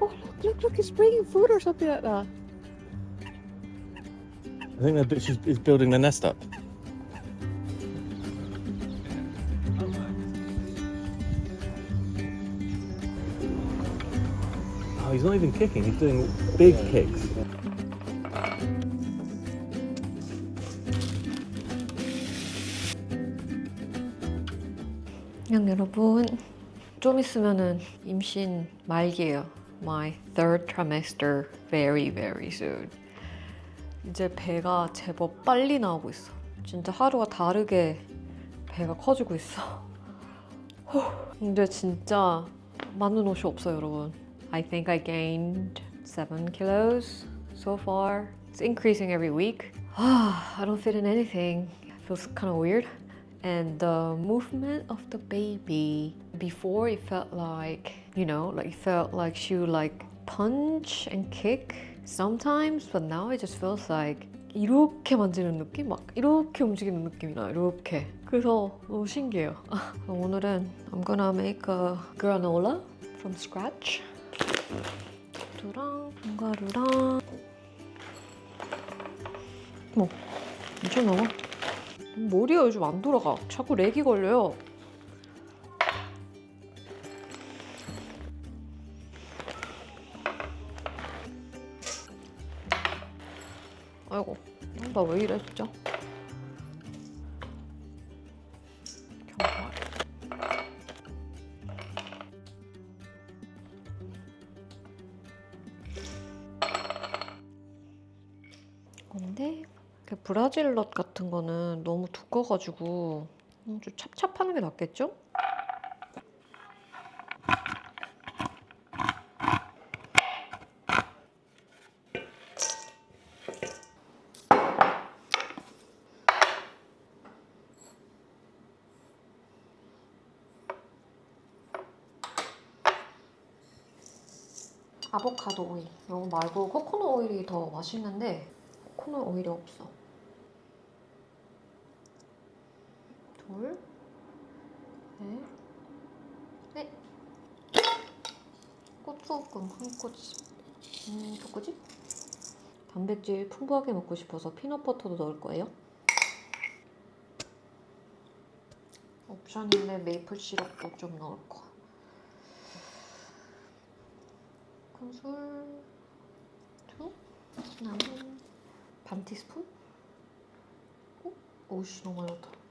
Oh, look, look, look, he's bringing food or something like that. I think that bitch is, is building the nest up. He's not even kicking, he's doing big kicks. 그냥 여러분 좀 있으면은 임신 말기예요. My third trimester very very soon. 이제 배가 제법 빨리 나오고 있어. 진짜 하루가 다르게 배가 커지고 있어. 후, 근데 진짜 맞는 옷이 없어요, 여러분. I think I gained 7 kilos so far. It's increasing every week. I don't fit in anything. It feels kind of weird. And the movement of the baby before it felt like, you know, like it felt like she would like punch and kick sometimes, but now it just feels like 이렇게 만지는 느낌? 막 이렇게 움직이는 느낌이나 이렇게 그래서 너무 신기해요 오늘은 I'm gonna make a granola from scratch 두랑 견과류랑. 뭐 엄청 나와 머리가 요즘 안 돌아가. 자꾸 렉이 걸려요. 아이고 나 왜 이래 진짜 브라질 넛 같은 거는 너무 두꺼가지고 음, 좀 찹찹하는 게 낫겠죠? 아보카도 오일 이거 말고 코코넛 오일이 더 맛있는데 코코넛 오일이 없어 꼬집 음, 두 꼬집? 단백질 풍부하게 먹고 싶어서 피넛버터도 넣을 거예요 옵션인데 메이플 시럽도 좀 넣을 거야 큰술 두 남은 반 티스푼? 어? 오우씨 너무 많이 넣었다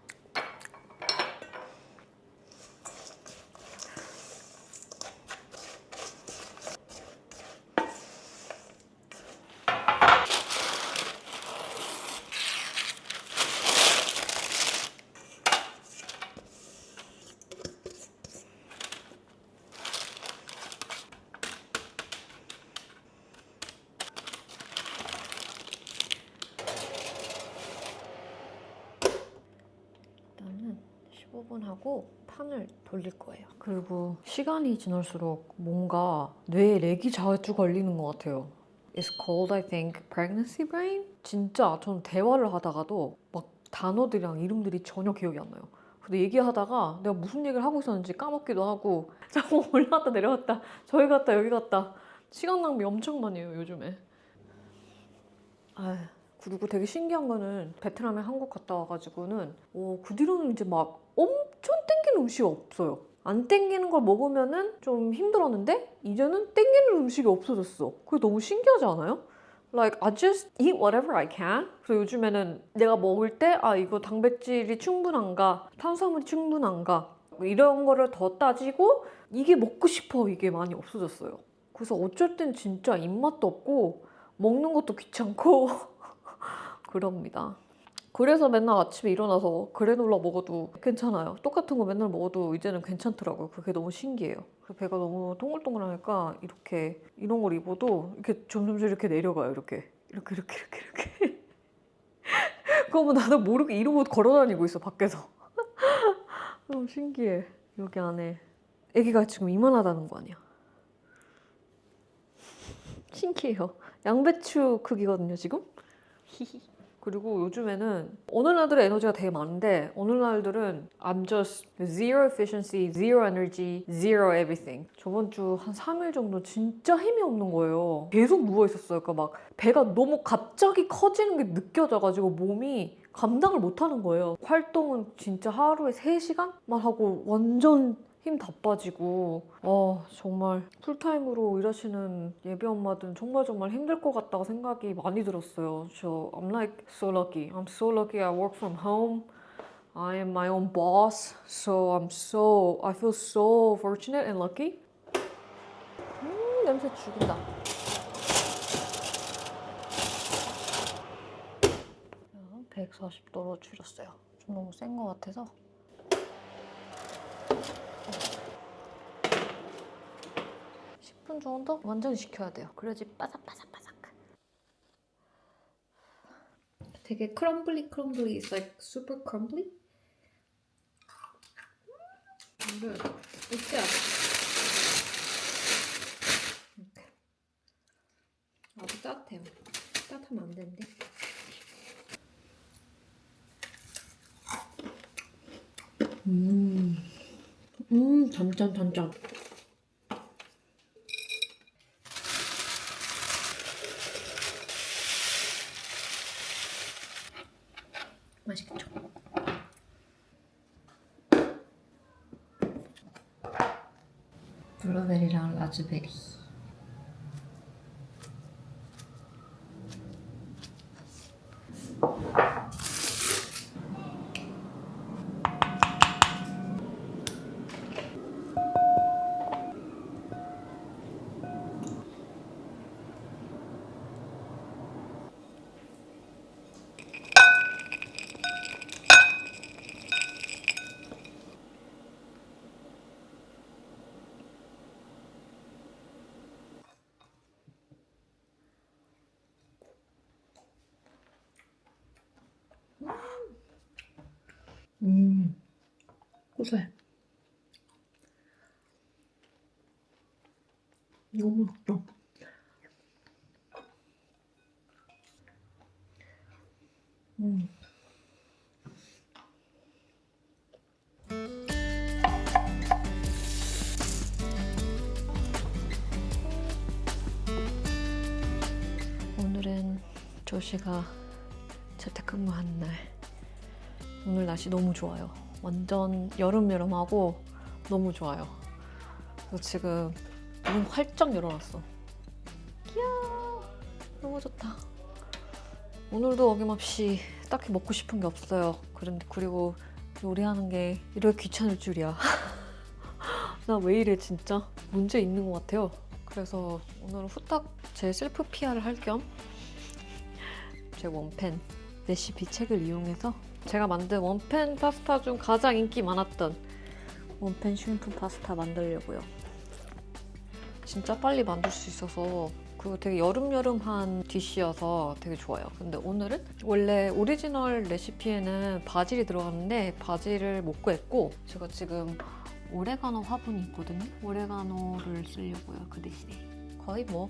일단은 15분 하고 판을 돌릴 거예요. 그리고 시간이 지날수록 뭔가 뇌에 렉이 자주 걸리는 것 같아요. It's called, I think, pregnancy brain? 진짜 저는 대화를 하다가도 막 단어들이랑 이름들이 전혀 기억이 안 나요. 근데 얘기하다가 내가 무슨 얘기를 하고 있었는지 까먹기도 하고 자꾸 올라갔다 내려갔다 저기 갔다 여기 갔다 시간 낭비 엄청 많이 해요 요즘에. 아휴. 그리고 되게 신기한 거는 베트남에 한국 갔다 와가지고는 어, 그 뒤로는 이제 막 엄청 땡기는 음식이 없어요. 안 땡기는 걸 먹으면은 좀 힘들었는데 이제는 땡기는 음식이 없어졌어. 그게 너무 신기하지 않아요? Like I just eat whatever I can. 그래서 요즘에는 내가 먹을 때 아 이거 단백질이 충분한가, 탄수화물이 충분한가 뭐 이런 거를 더 따지고 이게 먹고 싶어 이게 많이 없어졌어요. 그래서 어쩔 땐 진짜 입맛도 없고 먹는 것도 귀찮고 그럽니다. 그래서 맨날 아침에 일어나서 그래놀라 먹어도 괜찮아요. 똑같은 거 맨날 먹어도 이제는 괜찮더라고요. 그게 너무 신기해요. 배가 너무 동글동글하니까 이렇게 이런 걸 입어도 이렇게 점점점 이렇게 내려가요. 이렇게 이렇게 이렇게 이렇게 이렇게. 그거면 나도 모르게 이러고 걸어다니고 있어 밖에서. 너무 신기해. 여기 안에 아기가 지금 이만하다는 거 아니야. 신기해요. 양배추 크기거든요, 지금. 그리고 요즘에는 어느 날들은 에너지가 되게 많은데 어느 날들은 I'm just zero efficiency, zero energy, zero everything. 저번 주 한 3일 정도 진짜 힘이 없는 거예요. 계속 누워 있었어요. 그러니까 막 배가 너무 갑자기 커지는 게 느껴져가지고 몸이 감당을 못 하는 거예요. 활동은 진짜 하루에 3시간만 하고 완전 힘 다 빠지고 어 정말 풀타임으로 일하시는 예비 엄마들은 정말 정말 힘들 것 같다고 생각이 많이 들었어요. 저 I'm like so lucky. I'm so lucky. I work from home. I am my own boss. So I'm so I feel so fortunate and lucky. 음 냄새 죽인다. 140도로 줄였어요. 좀 너무 센 것 같아서. 어. 10분 정도 완전히 식혀야 돼요. 그래야지 바삭바삭바삭. 되게 크럼블리 크럼블리 It's like super crumbly. 물을 으쌰. 이렇게. 아주 따뜻해요. 따뜻하면 안 되는데. 음, 음, 단짠, 단짠. 블루 고소해. 너무 맛있어. 음. 오늘은 조시가 재택근무하는 날. 오늘 날씨 너무 좋아요. 완전 여름여름하고 너무 좋아요. 그래서 지금 문 활짝 열어놨어. 이야, 너무 좋다. 오늘도 어김없이 딱히 먹고 싶은 게 없어요. 그런데 그리고 요리하는 게 이렇게 귀찮을 줄이야. 나 왜 이래 진짜 문제 있는 것 같아요. 그래서 오늘은 후딱 제 셀프 PR을 할 겸 제 원팬 레시피 책을 이용해서 제가 만든 원팬 파스타 중 가장 인기 많았던 원팬 슈림프 파스타 만들려고요. 진짜 빨리 만들 수 있어서 그리고 되게 여름여름한 디쉬여서 되게 좋아요. 근데 오늘은 원래 오리지널 레시피에는 바질이 들어갔는데 바질을 못 구했고 제가 지금 오레가노 화분이 있거든요. 오레가노를 쓰려고요. 그 대신에 거의 뭐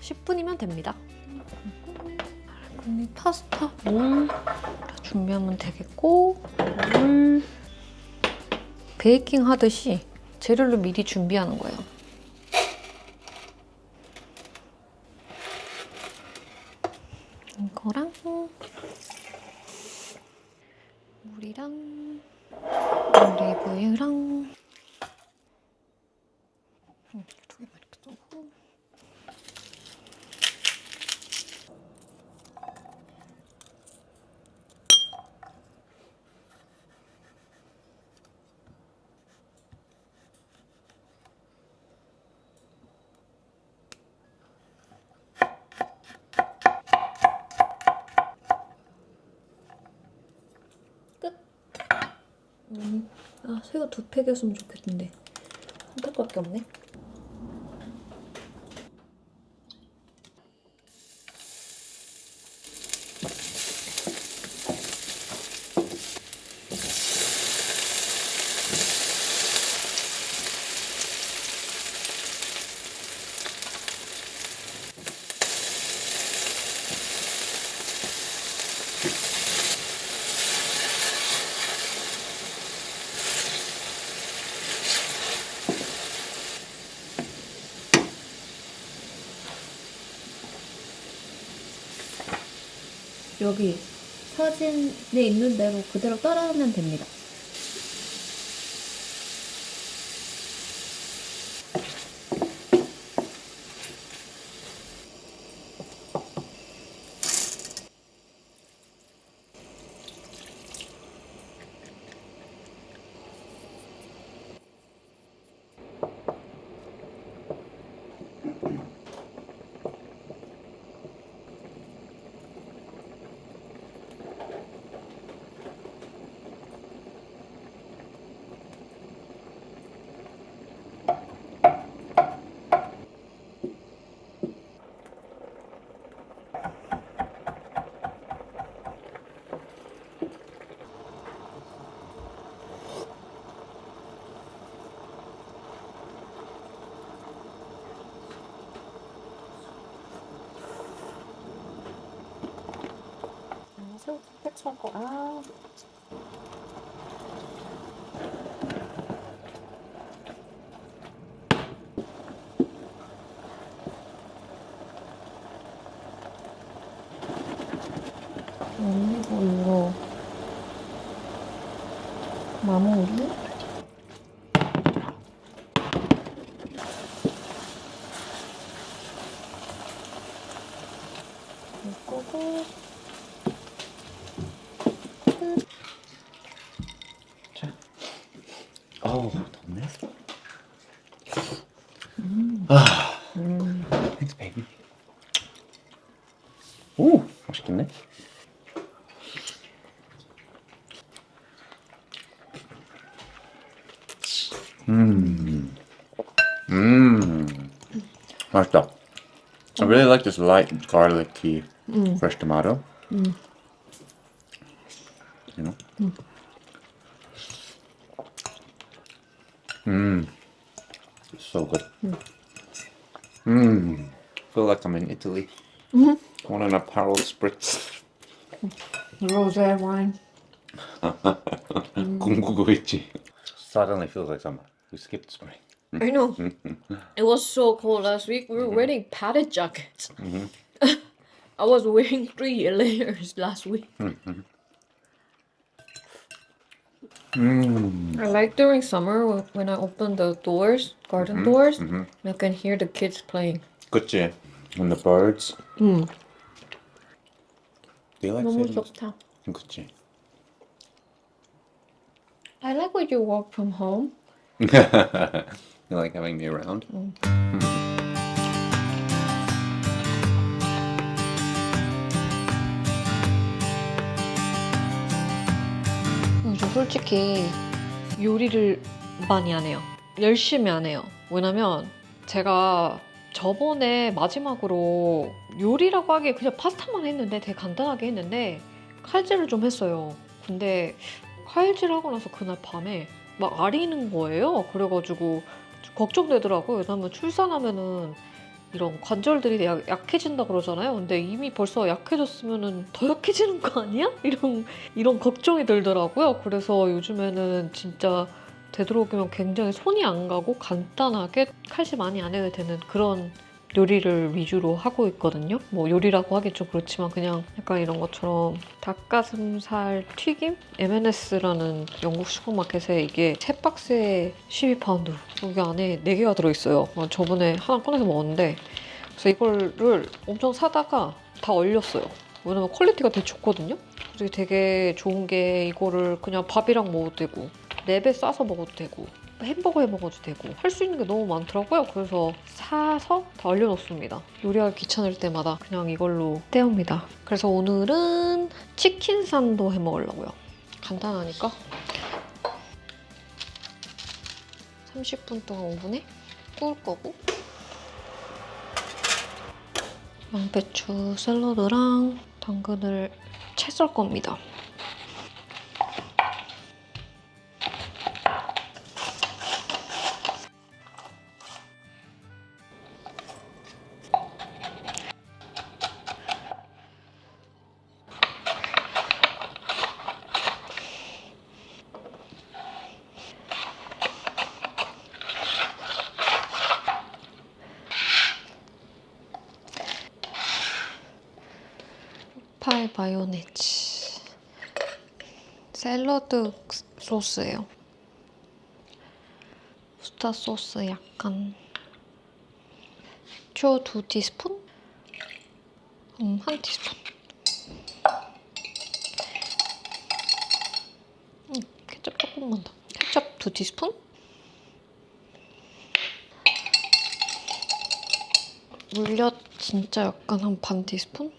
10분이면 됩니다. 그럼 이 파스타? 물 준비하면 되겠고. 물 베이킹 하듯이 재료를 미리 준비하는 거예요. 이거랑 물이랑 올리브유랑 음, 두 개만 이렇게 넣고 음, 아 새우 두 팩이었으면 좋겠는데. 한 팩밖에 없네. 여기 사진에 있는 대로 그대로 따라하면 됩니다. 패치하고. 아 올리브오일로 마무리 끄고 어우 덥네. 아, thanks baby. 오, 맛있겠네. 음, 음, 맛있다. I really like this light garlicky fresh tomato. You know. Mmm. So good. Mmm. Feel like I'm in Italy. Want an apparel spritz. 로제 와인 궁구고 있지. Suddenly feels like summer. We skipped spring. I know. it was so cold last week. We were wearing padded jackets. I was wearing three layers last week. Mmm. I like during summer wh- when I open the doors, garden doors, and I can hear the kids playing. 그치. And the birds. 음. Do you like 너무 seeing? 좋다. 그치. I like when you work from home. you like having me around? 저 솔직히 요리를 많이 안 해요. 열심히 안 해요. 왜냐면 제가 저번에 마지막으로 요리라고 하기에 그냥 파스타만 했는데 되게 간단하게 했는데 칼질을 좀 했어요. 근데 칼질하고 나서 그날 밤에 막 아리는 거예요. 그래가지고 좀 걱정되더라고요. 왜냐면 출산하면은 이런 관절들이 약, 약해진다 그러잖아요. 근데 이미 벌써 약해졌으면은 더 약해지는 거 아니야? 이런 이런 걱정이 들더라고요. 그래서 요즘에는 진짜 되도록이면 굉장히 손이 안 가고 간단하게 칼질 많이 안 해도 되는 그런 요리를 위주로 하고 있거든요. 뭐 요리라고 하기 좀 그렇지만 그냥 약간 이런 것처럼 닭가슴살 튀김? M&S라는 영국 슈퍼마켓에 이게 세 박스에 12파운드 여기 안에 4개가 들어있어요. 어, 저번에 하나 꺼내서 먹었는데 그래서 이거를 엄청 사다가 다 얼렸어요. 왜냐면 퀄리티가 되게 좋거든요. 되게 좋은 게 이거를 그냥 밥이랑 먹어도 되고 랩에 싸서 먹어도 되고 햄버거에 먹어도 되고 할 수 있는 게 너무 많더라고요. 그래서 사서 다 얼려놓습니다. 요리하기 귀찮을 때마다 그냥 이걸로 때웁니다. 그래서 오늘은 치킨 산도 해 먹으려고요. 간단하니까 30분 동안 오븐에 구울 거고 양배추 샐러드랑 당근을 채 썰 겁니다. 샐러드 소스예요. 우스타 소스 약간 초 두 티스푼? 음, 한 티스푼. 음, 케첩 조금만 더. 케첩 두 티스푼? 물엿 진짜 약간 한 반 티스푼?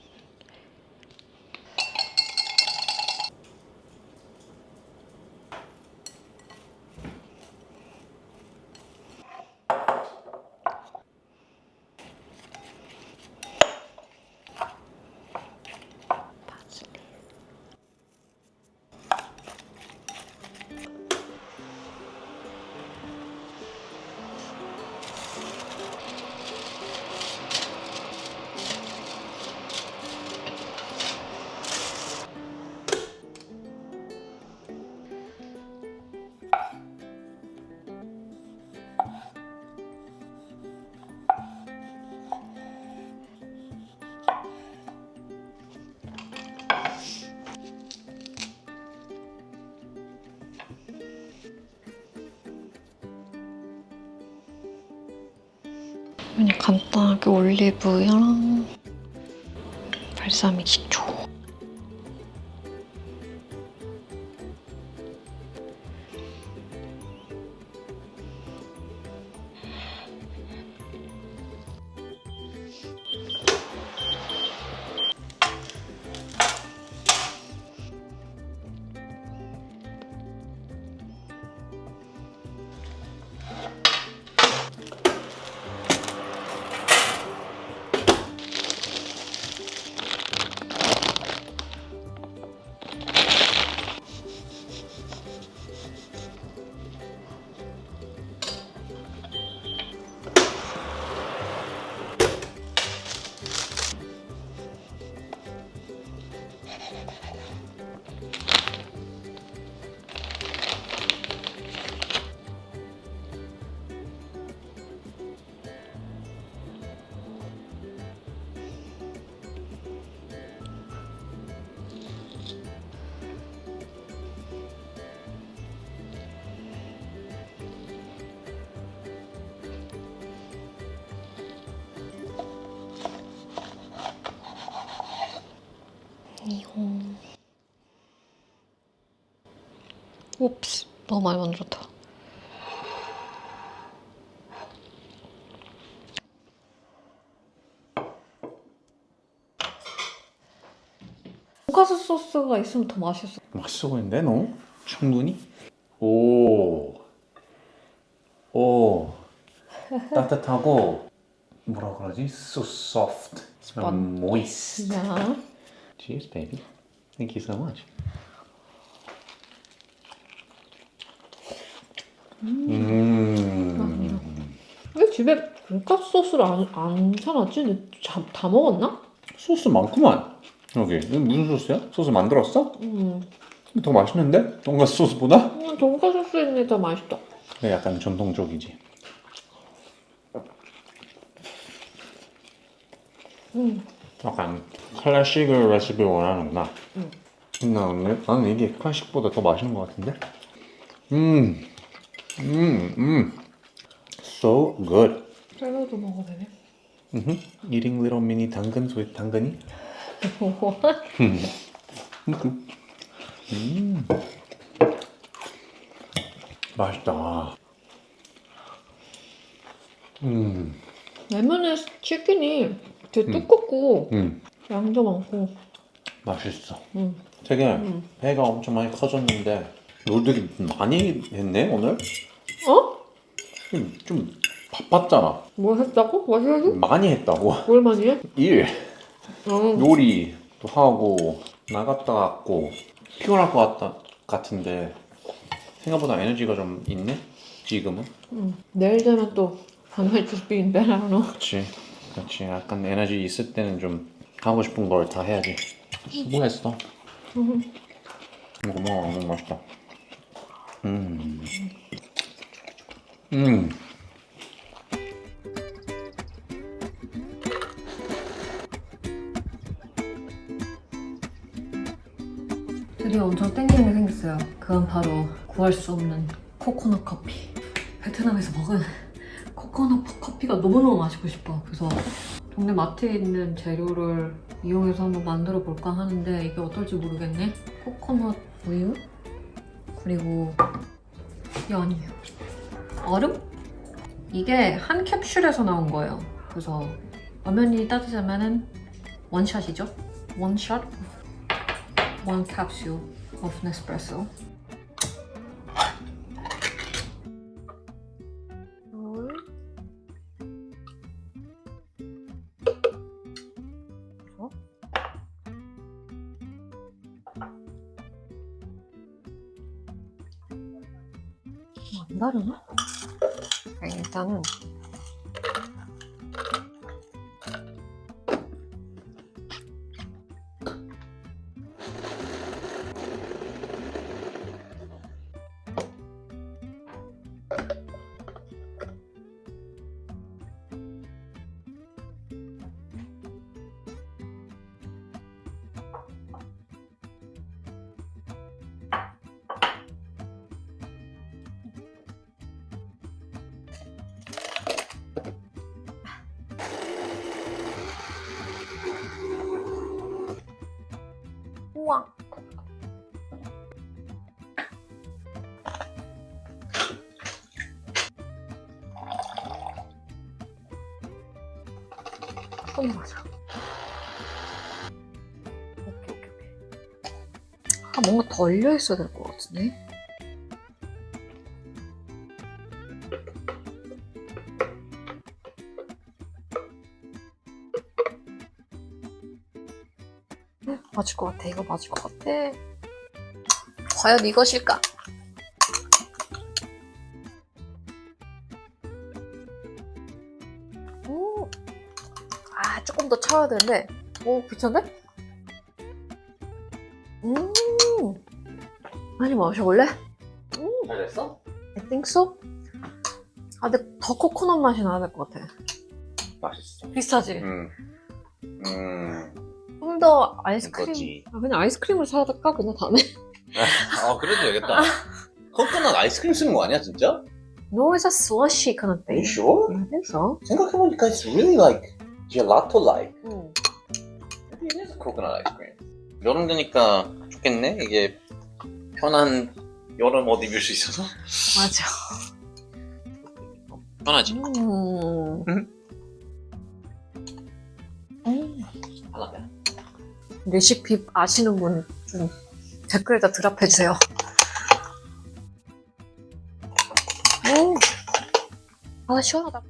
간단하게 올리브유랑 발사믹 식초. 옵스, 너무 많이 만들었다. 돈가스 소스가 있으면 더 맛있어. 맛있어 보이는데 너? 충분히? 오. 오. 따뜻하고 뭐라 그러지? So soft. Spon- moist. 야. Cheers, baby. Thank you so much. 음. 왜 집에 돈가스 소스를 안, 안 사놨지? 근데 다, 다 먹었나? 소스 많구만. 여기 이거 무슨 소스야? 소스 만들었어? 음, 더 맛있는데? 돈가스 소스보다? 그냥 돈가스 소스 있는 게더 맛있다. 그게 약간 전통적이지. 음. 약간 클래식 레시피 원하는구나. 나 오늘 나는 이게 클래식보다 더 맛있는 것 같은데. 음, 음, 음, so good. 샐러드 먹어도 되네. Mhm. Eating little mini 당근s with 당근이. 음. 음. 맛있다. 음, 레몬에 치킨이 되게 두껍고 음, 양도 많고 맛있어. 음. 되게 배가 엄청 많이 커졌는데 롤 되게 많이 했네 오늘. 어? 좀, 좀 바빴잖아. 뭐 했다고? 뭐 해야지? 많이 했다고. 뭘 많이 해? 일, 어. 요리도 하고 나갔다 왔고 피곤할 것 같다, 같은데 생각보다 에너지가 좀 있네. 지금은. 음. 내일 되면 또 I don't know. 그렇지. 그렇지. 약간 에너지 있을 때는 좀 하고 싶은 걸 다 해야지. 수고했어. 이거 먹어, 너무 맛있다. 음. 음. 드디어 엄청 땡기는 게 생겼어요. 그건 바로 구할 수 없는 코코넛 커피. 베트남에서 먹은 코코넛 커피가 너무너무 마시고 싶어. 그래서 동네 마트에 있는 재료를 이용해서 한번 만들어 볼까 하는데 이게 어떨지 모르겠네. 코코넛 우유 그리고 연유, 얼음? 이게 한 캡슐에서 나온 거예요. 그래서 엄연히 따지자면은 원샷이죠. 원샷, one capsule of Nespresso. 일 우와. 손 맞아. 오케이, 오케이, 오케이. 아, 뭔가 더 얼려 있어야 될 것 같은데? 맞을 것 같아. 이거 맞을 것 같아. 과연 이것일까? 오, 아 조금 더 차야 되는데, 오 괜찮네? 음, 많이 마셔볼래? 잘했어? I think so. 아 근데 더 코코넛 맛이 나야 될 것 같아. 맛있어. 비슷하지? 음. 음. 좀 더 아이스크림. 이거지. 아, 그냥 아이스크림을 사갈까 그냥 다음에? 아 그래도 되겠다. 코코넛 아이스크림 쓰는 거 아니야 진짜? No, it's a slushy kind of Are you thing. sure? I think so. 생각해보니까 it's really like gelato-like. 응. Maybe it is coconut ice cream. 여름 되니까 좋겠네. 이게 편한 여름 옷 입을 수 있어서 맞아. 편하지. 음. 응? 음. 편하다. 레시피 아시는 분 좀 댓글에다 드랍해주세요. 오. 아, 시원하다.